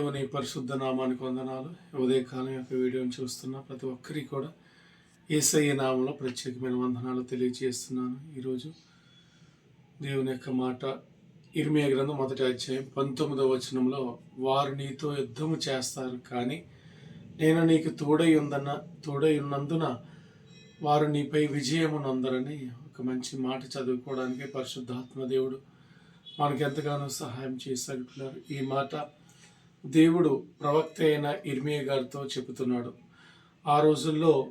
దేవుని పరిశుద్ధ నామానికి వందనాలు. ఉదయకాలం యొక్క వీడియోని చూస్తున్న ప్రతి ఒక్కరికి కూడా ఏసయ్య నామంలో ప్రత్యేకమైన వందనాలు తెలియజేస్తున్నాను. ఈరోజు దేవుని యొక్క మాట ఇర్మియా గ్రంథం మొదటి అధ్యాయం పంతొమ్మిదవ వచనంలో వారు నీతో యుద్ధము చేస్తారు కానీ నేను నీకు తోడై ఉందన్న తోడై ఉన్నందున వారు నీపై విజయము నందరని ఒక మంచి మాట చదువుకోవడానికి పరిశుద్ధాత్మ దేవుడు మనకు ఎంతగానో సహాయం చేశాడు ఈ మాట దేవుడు ప్రవక్త అయిన ఇర్మియ గారితో చెబుతున్నాడు. ఆ రోజుల్లో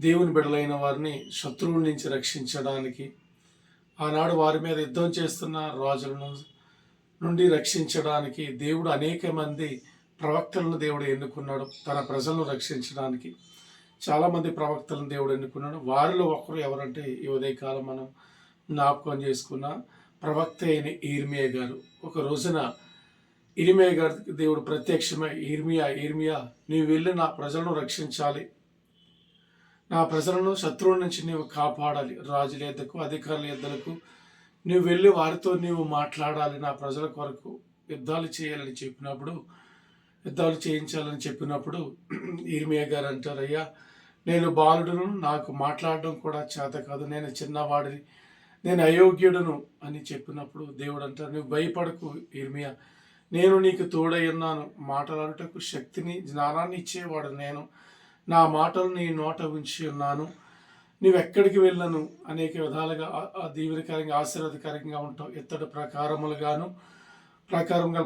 దేవుని బిడలైన వారిని శత్రువుల నుంచి రక్షించడానికి ఆనాడు వారి మీద యుద్ధం చేస్తున్న రాజులను నుండి రక్షించడానికి దేవుడు అనేక మంది ప్రవక్తలను దేవుడు ఎన్నుకున్నాడు. తన ప్రజలను రక్షించడానికి చాలామంది ప్రవక్తలను దేవుడు ఎన్నుకున్నాడు. వారిలో ఒకరు ఎవరంటే ఈ ఉదయకాలం మనం జ్ఞాపకం చేసుకున్న ప్రవక్త అయిన ఈర్మియ గారు. ఒక రోజున ఇరిమియా గారికి దేవుడు ప్రత్యక్షమై ఇర్మియా ఇర్మియా నీవు వెళ్ళి నా ప్రజలను రక్షించాలి. నా ప్రజలను శత్రువుల నుంచి నీవు కాపాడాలి. రాజుల ఎద్దకు అధికారుల ఎద్దలకు నువ్వు వెళ్ళి వారితో నీవు మాట్లాడాలి. నా ప్రజల కొరకు యుద్ధాలు చేయాలని చెప్పినప్పుడు యుద్ధాలు చేయించాలని చెప్పినప్పుడు ఇర్మియా గారు అంటారు అయ్యా నేను బాలుడును నాకు మాట్లాడడం కూడా చేత కాదు. నేను చిన్నవాడిని నేను అయోగ్యుడును అని చెప్పినప్పుడు దేవుడు అంటారు నువ్వు భయపడకు ఇర్మియా. నేను నీకు తోడై ఉన్నాను. మాట్లాడుటకు శక్తిని జ్ఞానాన్ని ఇచ్చేవాడు నేను. నా మాటలు నీ నోట ఉంచి ఉన్నాను. నువ్వు ఎక్కడికి వెళ్ళను? అనేక విధాలుగా దీవెనకరంగా ఆశీర్వాదకరంగా ఉంటావు. ఇత్తడి ప్రకారములుగాను ప్రకారం గల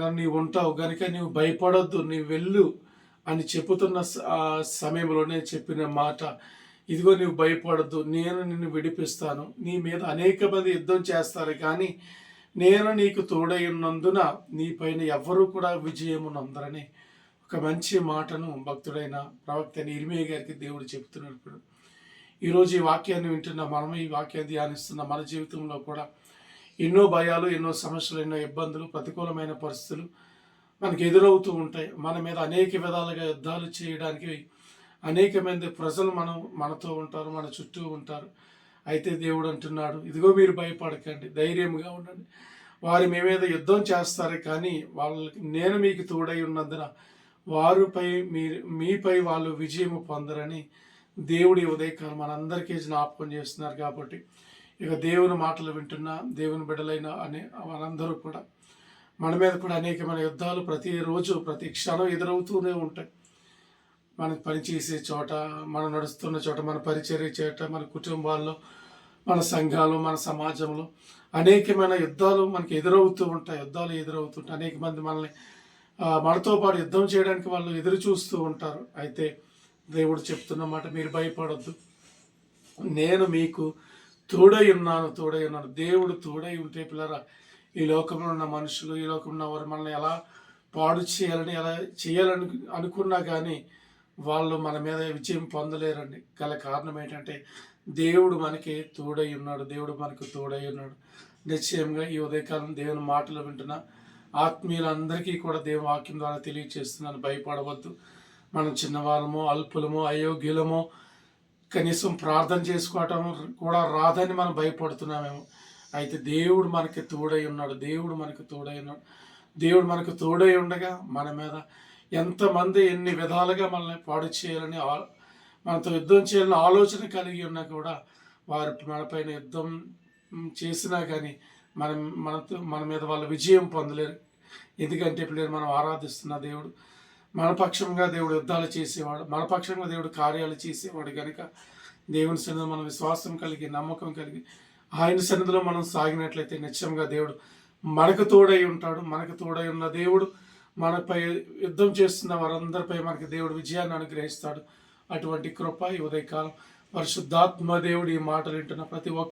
కానీ నీవు ఉంటావు. కనుక నీవు భయపడొద్దు. నీవు వెళ్ళు అని చెబుతున్న సమయంలోనే చెప్పిన మాట. ఇదిగో నీవు భయపడద్దు. నేను నిన్ను విడిపిస్తాను. నీ మీద అనేక మంది యుద్ధం చేస్తారు. కానీ నేను నీకు తోడై ఉన్నందున నీ ఎవ్వరూ కూడా విజయము నందరని ఒక మంచి మాటను భక్తుడైన ప్రవక్త ఇరిమే గారికి దేవుడు చెప్తున్నాడు ఇప్పుడు. ఈరోజు ఈ వాక్యాన్ని వింటున్న మనం ఈ వాక్యాన్ని ధ్యానిస్తున్న మన జీవితంలో కూడా ఎన్నో భయాలు ఎన్నో సమస్యలు ఎన్నో ఇబ్బందులు ప్రతికూలమైన పరిస్థితులు మనకి ఎదురవుతూ ఉంటాయి. మన మీద అనేక విధాలుగా యుద్ధాలు చేయడానికి అనేక మంది ప్రజలు మనం మనతో ఉంటారు మన చుట్టూ ఉంటారు. అయితే దేవుడు అంటున్నాడు ఇదిగో మీరు భయపడకండి ధైర్యంగా ఉండండి. వారు మీ మీద యుద్ధం చేస్తారు కానీ వాళ్ళకి నేను మీకు తోడై ఉన్నందున వారిపై మీ మీపై వాళ్ళు విజయం పొందరని దేవుడి ఉదయకాలం మనందరికీ జ్ఞాపకం చేస్తున్నారు కాబట్టి ఇక దేవుని మాటలు వింటున్నా దేవుని బిడ్డలైన అనే మనందరూ కూడా మన మీద కూడా అనేకమైన యుద్ధాలు ప్రతిరోజు ప్రతి క్షణం ఎదురవుతూనే ఉంటాయి. మనం పనిచేసే చోట మనం నడుస్తున్న చోట మన పరిచర్య చోట మన కుటుంబాల్లో మన సంఘాలు మన సమాజంలో అనేకమైన యుద్ధాలు మనకి ఎదురవుతూ ఉంటాయి. యుద్ధాలు ఎదురవుతుంటాయి. అనేక మంది మనల్ని మనతో పాటు యుద్ధం చేయడానికి వాళ్ళు ఎదురు చూస్తూ ఉంటారు. అయితే దేవుడు చెప్తున్న మాట మీరు భయపడద్దు. నేను మీకు తోడై ఉన్నాను తోడై ఉన్నాను. దేవుడు తోడై ఉంటే పిల్లరా ఈ లోకంలో ఉన్న మనుషులు ఈ లోకంలో ఉన్న వారు మనల్ని ఎలా పాడు చేయాలని ఎలా చేయాలని అనుకున్నా కానీ వాళ్ళు మన మీద విజయం పొందలేరండి గల కారణం ఏంటంటే దేవుడు మనకి తోడై ఉన్నాడు దేవుడు మనకు తోడై ఉన్నాడు. నిశ్చయంగా ఈ ఉదయకాలం దేవుని మాటలు వింటున్న ఆత్మీయులందరికీ కూడా దేవుని వాక్యం ద్వారా తెలియచేస్తున్నాను. భయపడవద్దు. మనం చిన్నవాళ్ళమో అల్పులమో అయోగ్యులమో కనీసం ప్రార్థన చేసుకోవటం కూడా రాదని మనం భయపడుతున్నామేమో. అయితే దేవుడు మనకి తోడై ఉన్నాడు దేవుడు మనకు తోడై ఉన్నాడు. దేవుడు మనకు తోడై ఉండగా మన మీద ఎంతమంది ఎన్ని విధాలుగా మనల్ని పాడు చేయాలని మనతో యుద్ధం చేయాలని ఆలోచన కలిగి ఉన్నా కూడా వారు మనపైన యుద్ధం చేసినా కానీ మనం మనతో మన మీద వాళ్ళు విజయం పొందలేరు. ఎందుకంటే ఇప్పుడు మనం ఆరాధిస్తున్న దేవుడు మన పక్షంగా దేవుడు యుద్ధాలు చేసేవాడు మన పక్షంగా దేవుడు కార్యాలు చేసేవాడు కనుక దేవుని సన్నిధిలో మనం విశ్వాసం కలిగి నమ్మకం కలిగి ఆయన సన్నిధిలో మనం సాగినట్లయితే నిత్యంగా దేవుడు మనకు తోడై ఉంటాడు. మనకు తోడై ఉన్న దేవుడు మనపై యుద్ధం చేస్తున్న వారందరిపై మనకి దేవుడు విజయాన్ని అనుగ్రహిస్తాడు. అటువంటి కృప ఈ ఉదయకాలం. పరిశుద్ధాత్మ దేవుడు ఈ మాటలు వింటున్న ప్రతి ఒక్క